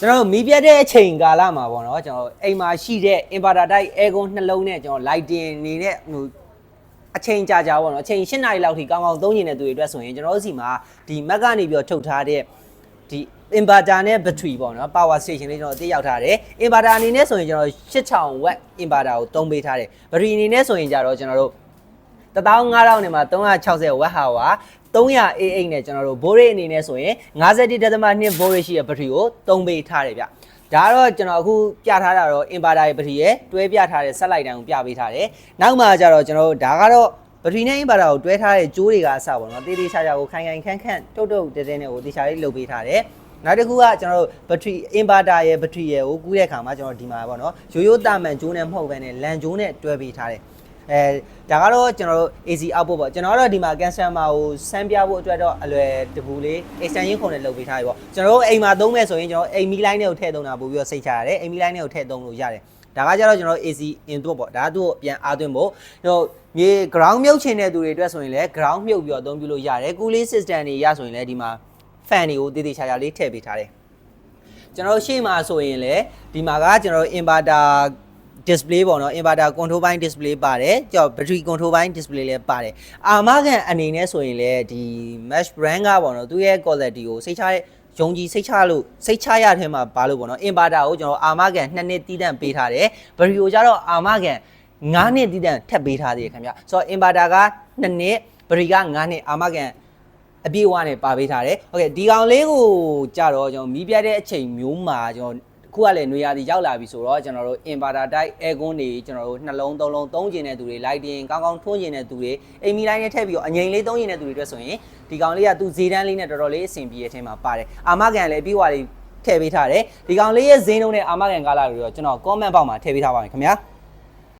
ကျွန်တော်တို့မီးပြတ်တဲ့အချိန်ကာလမှာပေါ့နော်ကျွန်တော်အိမ်မှာရှိတဲ့ inverter type aircon နှလုံးနဲ့ကျွန်တော် lighting နေတဲ့ဟိုအချိန်ကြာကြာပေါ့နော်အချိန်၈နာရီလောက်ထိကောင်းကောင်းသုံးနေတဲ့သူတွေအတွက်ဆိုရင်ကျွန်တော်တို့စီမှာဒီ Mac ကနေပြီးတော့ထုတ်ထားတဲ့ဒီ inverter နဲ့ battery ပေါ့နော် power station လေးကျွန်တော်အသိရောက်ထားတယ် inverter အနေနဲ့ဆိုရင်ကျွန်တော်8000 watt inverter ကိုသုံးပေးထားတယ် battery အနေနဲ့ဆိုရင်ကြတော့ကျွန်တော်တို့ 15000နဲ့မှာ360 watt hour 300 AH နဲ့ကျွန်တော်တို့ voltage အနေနဲ့ဆိုရင်51.2 voltage ရှိတဲ့ battery ကိုသုံးပေးထားတယ်ဗျဒါကတော့ကျွန်တော်အခုပြထားတာတော့ inverter ရဲ့ battery ရဲ့တွဲပြထားတဲ့ satellite တန်းကိုပြပေးထားတယ်နောက်မှကျတော့ကျွန်တော်တို့ဒါကတော့ battery နဲ့ inverter ကိုတွဲထားတဲ့ကြိုးတွေကအစပေါ့နော်တေးသေးချာချာကိုခိုင်ခိုင်ခန့်ခန့်တုတ်တုတ်တဲတဲနဲ့ကိုတေချာလေးလုပ်ပေးထားတယ်နောက်တစ်ခုကကျွန်တော်တို့ battery inverter ရဲ့ battery ရဲ့ကိုကူးတဲ့အခါမှာကျွန်တော်ဒီမှာပေါ့နော်ရိုးရိုးတာမန်ကြိုးနဲ့မဟုတ်ဘဲနဲ့လန်ကြိုးနဲ့တွဲပေးထားတယ် အဲဒါကတော့ကျွန်တော်တို့ AC output ပေါ့ကျွန်တော်ကတော့ဒီမှာ customer ကိုစမ်းပြဖို့အတွက်တော့အလွယ်တကူလေး extension ခုံနဲ့လုပ်ပေးထားပြီပေါ့ကျွန်တော်တို့အိမ်မှာသုံးမဲ့ဆိုရင်ကျွန်တော်အိမ်မီ line တွေကိုထည့်သုံးတာပို့ပြီးတော့စိတ်ချရတယ်အိမ်မီ line တွေကိုထည့်သုံးလို့ရတယ်ဒါကကြတော့ကျွန်တော် AC input ပေါ့ဒါကသူ့ကိုပြန်အားသွင်းဖို့ဟိုမြေ ground မြုပ်ချင်တဲ့သူတွေအတွက်ဆိုရင်လည်း ground မြုပ်ပြီးတော့အသုံးပြုလို့ရတယ် cooling system တွေရဆိုရင်လည်းဒီမှာ fan တွေကိုတည်တည်ချာချာလေးထည့်ပေးထားတယ်ကျွန်တော်တို့ရှေ့မှာဆိုရင်လည်းဒီမှာကကျွန်တော်တို့ inverter display ပေါ့နော် inverter control ပိုင်း display ပါတယ်ကြောက် battery control ပိုင်း display လည်းပါတယ်အာမခံအနေနဲ့ဆိုရင်လည်းဒီ mesh brand ကပေါ့နော်သူရဲ့ quality ကိုစိတ်ချတဲ့ယုံကြည်စိတ်ချလို့စိတ်ချရတဲ့မှာဘာလို့ပေါ့နော် inverter ကိုကျွန်တော်အာမခံ2နှစ်တီးတန့်ပေးထားတယ် battery ကိုကျတော့အာမခံ9နှစ်တီးတန့်ထပ်ပေးထားသေးတယ်ခင်ဗျဆိုတော့ inverter က2နှစ် battery က9နှစ်အာမခံအပြည့်အဝနဲ့ပါပေးထားတယ်။ဟုတ်ကဲ့ဒီကောင်လေးကိုကြတော့ကျွန်တော်မီးပြတ်တဲ့အချိန်မျိုးမှာကျွန်တော် ခုကလည်းနွေရာသီရောက်လာပြီဆိုတော့ကျွန်တော်တို့ inverter type aircon တွေကျွန်တော်တို့နှလုံးသုံးလုံးသုံးကျင်တဲ့သူတွေ lighting ကောင်းကောင်းထွန်းကျင်တဲ့သူတွေအိမ်မီလိုင်းနဲ့ထည့်ပြီးတော့အငိမ့်လေးသုံးကျင်တဲ့သူတွေအတွက်ဆိုရင်ဒီကောင်လေးကသူဈေးတန်းလေးနဲ့တော်တော်လေးအဆင်ပြေတဲ့အထင်းမှာပါတယ်။အာမခံလည်းအပြည့်အဝလေးထည့်ပေးထားတယ်။ဒီကောင်လေးရဲ့ဈေးနှုန်းနဲ့အာမခံကားလာလို့တော့ကျွန်တော် comment box မှာထည့်ပေးထားပါမယ်ခင်ဗျာ။